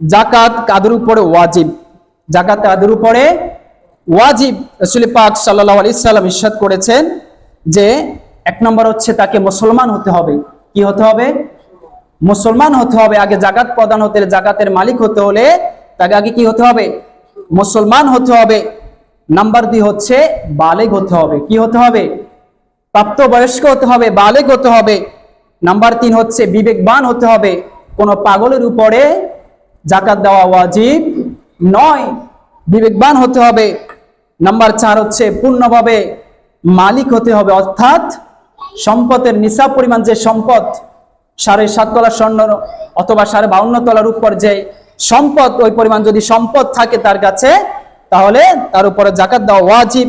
জাকাত কাদের উপরে ওয়াজিব? জাকাত কাদের উপরে? ওয়াজিব। রসুল পাক সাল্লাহ আলি সাল্লাম ইরশাদ করেছেন যে এক নম্বর হচ্ছে তাকে মুসলমান হতে হবে। কি হতে হবে? মুসলমান হতে হবে। আগে জাকাত প্রদান হতে জাকাতের মালিক হতে হলে তাকে আগে কি হতে হবে? মুসলমান হতে হবে। নাম্বার দুই হচ্ছে বালেগ হতে হবে। কি হতে হবে? প্রাপ্তবয়স্ক হতে হবে, বালেগ হতে হবে। নাম্বার তিন হচ্ছে বিবেকবান হতে হবে। কোনো পাগলের উপরে জাকাত দেওয়া ওয়াজিব নয়। বিবেকবান হতে হবে। নাম্বার চার হচ্ছে পূর্ণভাবে মালিক হতে হবে। অর্থাৎ সম্পদের নিসাব পরিমাণ যে সম্পদ, সাড়ে সাত তলা স্বর্ণ অথবা সাড়ে বাউন্ন তলার উপর যে সম্পদ, ওই পরিমাণ যদি সম্পদ থাকে তার কাছে, তাহলে তার উপরে জাকাত দেওয়া ওয়াজিব।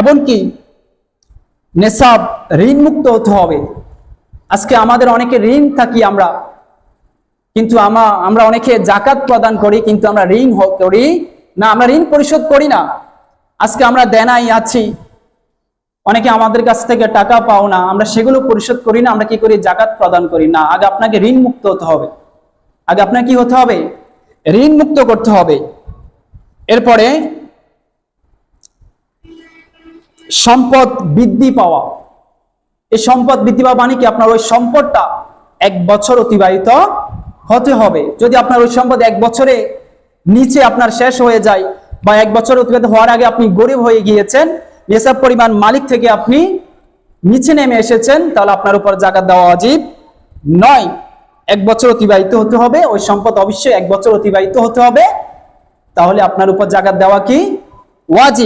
এমনকি নেশাব ঋণ মুক্ত হতে হবে। আজকে আমাদের অনেকে ঋণ থাকি আমরা। কিন্তু আমা আমরা অনেকে জাকাত প্রদান করি, কিন্তু আমরা ঋণ করি না, আমরা ঋণ পরিশোধ করি না। আজকে আমরা দেনাই আছি। অনেকে আমাদের কাছ থেকে টাকা পাও না, আমরা সেগুলো পরিশোধ করি না, আমরা কি করি? জাকাত প্রদান করি না। আগে আপনাকে ঋণ মুক্ত হতে হবে। আগে আপনাকে কি হতে হবে? ঋণ মুক্ত করতে হবে। এরপরে সম্পদ বৃদ্ধি পাওয়া। এই সম্পদ বৃদ্ধি পাওয়া মানে কি? আপনার ওই সম্পদটা এক বছর অতিবাহিত হতে হবে। যদি আপনার ওই সম্পদ এক বছরে নিচে আপনার শেষ হয়ে যায় বা এক বছর অতিবাহিত হওয়ার আগে আপনি গরিব হয়ে গিয়েছেন এসব পরিমাণ মালিক থেকে আপনি নিচে নেমে এসেছেন, তাহলে আপনার উপর জাকাত দেওয়া অজীব নয়। এক বছর অতিবাহিত হতে হবে, ওই সম্পদ অবশ্যই এক বছর অতিবাহিত হতে হবে, তাহলে আপনার উপর জাকাত দেওয়া কি? ওয়াজিব